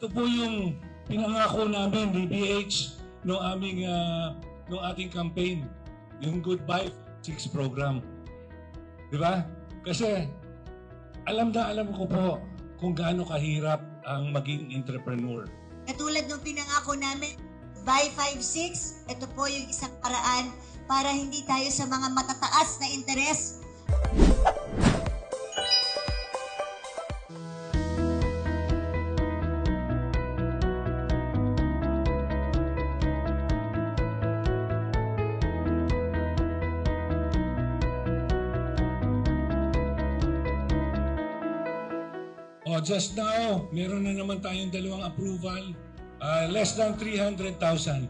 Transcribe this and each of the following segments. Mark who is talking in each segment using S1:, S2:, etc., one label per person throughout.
S1: Ito po yung pinangako namin ni BH no aming ah, no ating campaign, yung Goodbye Six program. Di ba? Kasi alam na alam ko po kung gaano kahirap ang maging entrepreneur.
S2: Katulad ng pinangako namin, by 5-6, ito po yung isang paraan para hindi tayo sa mga matataas na interes.
S1: Oh, just now, meron na naman tayong dalawang approval. Ah, less than 300,000.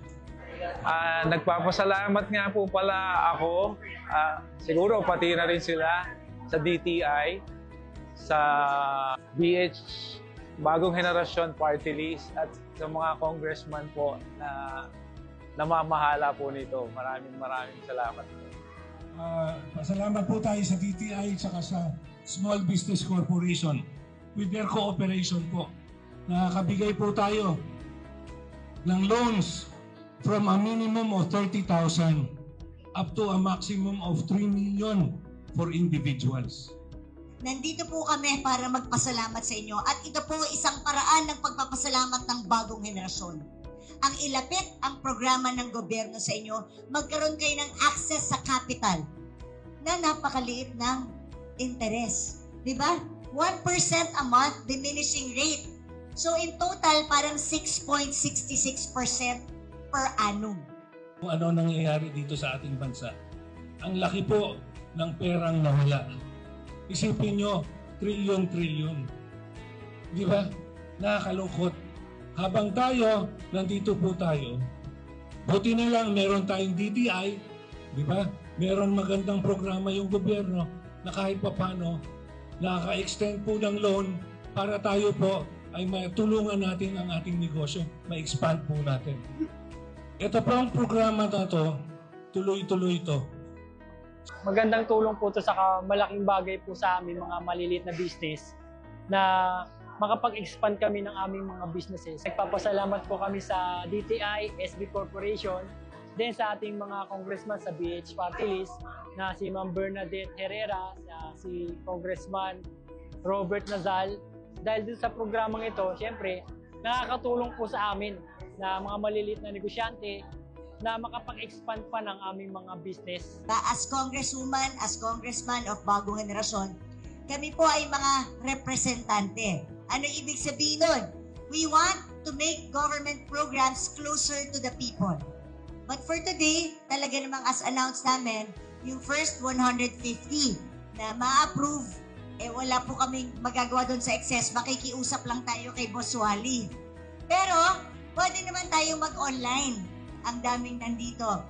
S3: Ah, nagpapasalamat nga po pala ako, ah, siguro pati na rin sila sa DTI, sa BH Bagong Henerasyon Party List at sa mga congressman po na namamahala po nito. Maraming maraming salamat po.
S1: Ah, pasalamat po tayo sa DTI at sa Small Business Corporation with their cooperation po. Nakakabigay po tayo ng loans from a minimum of 30,000 up to a maximum of 3 million for individuals.
S2: Nandito po kami para magpasalamat sa inyo at ito po isang paraan ng pagpapasalamat ng bagong henerasyon. Ang ilapit ang programa ng gobyerno sa inyo, magkaroon kayo ng access sa capital na napakaliit ng interes. Di ba? 1% a month diminishing rate. So in total, parang 6.66% per annum.
S1: Kung ano nangyayari dito sa ating bansa. Ang laki po ng perang nawala. Isipin nyo, trilyon-trilyon. Di ba? Nakakalungkot. Habang tayo, nandito po tayo, buti na lang meron tayong DTI, di ba? Meron magandang programa yung gobyerno na kahit papano, nakaka-extend po ng loan para tayo po ay matulungan natin ang ating negosyo, ma-expand po natin. Ito po ang programa na to, tuloy-tuloy ito.
S4: magandang tulong po to sa malaking bagay po sa amin mga maliliit na business na makapag-expand kami ng aming mga businesses. Nagpapasalamat po kami sa DTI, SB Corporation, din sa ating mga congressman sa BH Party List na si Ma'am Bernadette Herrera, sa- si Congressman Robert Nazal. Dahil dun sa programang ito, syempre, nakakatulong po sa amin na mga maliliit na negosyante na makapag-expand pa ng aming mga business
S2: As congresswoman, as congressman of bagong henerasyon, kami po ay mga representante. Ano ibig sabihin nun? We want to make government programs closer to the people. But for today, talaga namang as announced namin, yung first 150 na ma-approve, eh wala po kaming magagawa doon sa excess. Makikiusap lang tayo kay Boss Wally. Pero, pwede naman tayo mag-online. Ang daming nandito.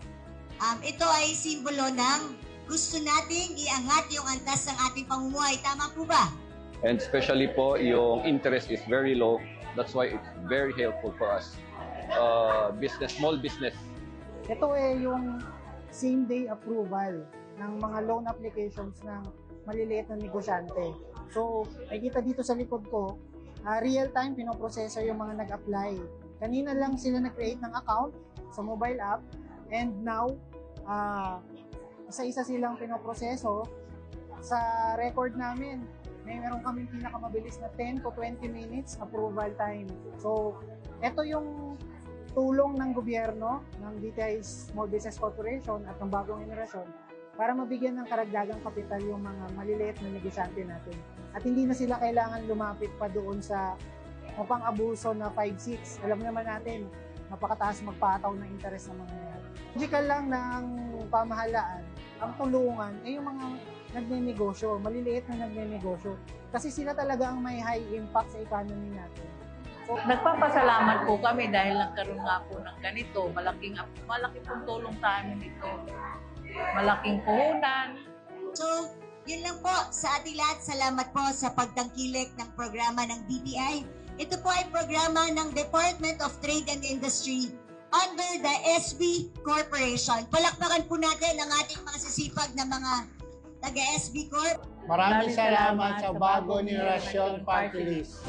S2: Um, ito ay simbolo ng gusto nating iangat yung antas ng ating pamumuhay. Tama po ba?
S5: And especially po, yung interest is very low. That's why it's very helpful for us. Uh, business, small business.
S6: Ito eh yung same day approval ng mga loan applications ng maliliit na negosyante. So, nakikita dito sa likod ko, ah, real time pinoproseso yung mga nag-apply. Kanina lang sila nag-create ng account sa mobile app and now ah, isa-isa silang pinoproseso. Sa record namin, may meron kaming pinakamabilis na 10 to 20 minutes approval time. So, ito yung tulong ng gobyerno, ng DTI Small Business Corporation at ng bagong henerasyon para mabigyan ng karagdagang kapital yung mga maliliit na negosyante natin. At hindi na sila kailangan lumapit pa doon sa mapang abuso na 5-6. Alam naman natin, napakataas magpataw ng interes ng mga yan. Logical lang ng pamahalaan, ang tulungan ay yung mga nagnenegosyo, maliliit na nagnenegosyo. Kasi sila talaga ang may high impact sa economy natin.
S7: Nagpapasalamat po kami dahil nagkaroon nga po ng ganito. Malaking, malaking pong tulong sa amin ito. Malaking puhunan.
S2: So, yun lang po sa ating lahat. Salamat po sa pagtangkilik ng programa ng DTI. Ito po ay programa ng Department of Trade and Industry under the SB Corporation. Palakpakan po natin ang ating mga sisipag na mga taga-SB Corp.
S8: Maraming salamat sa Bago Generation Party List.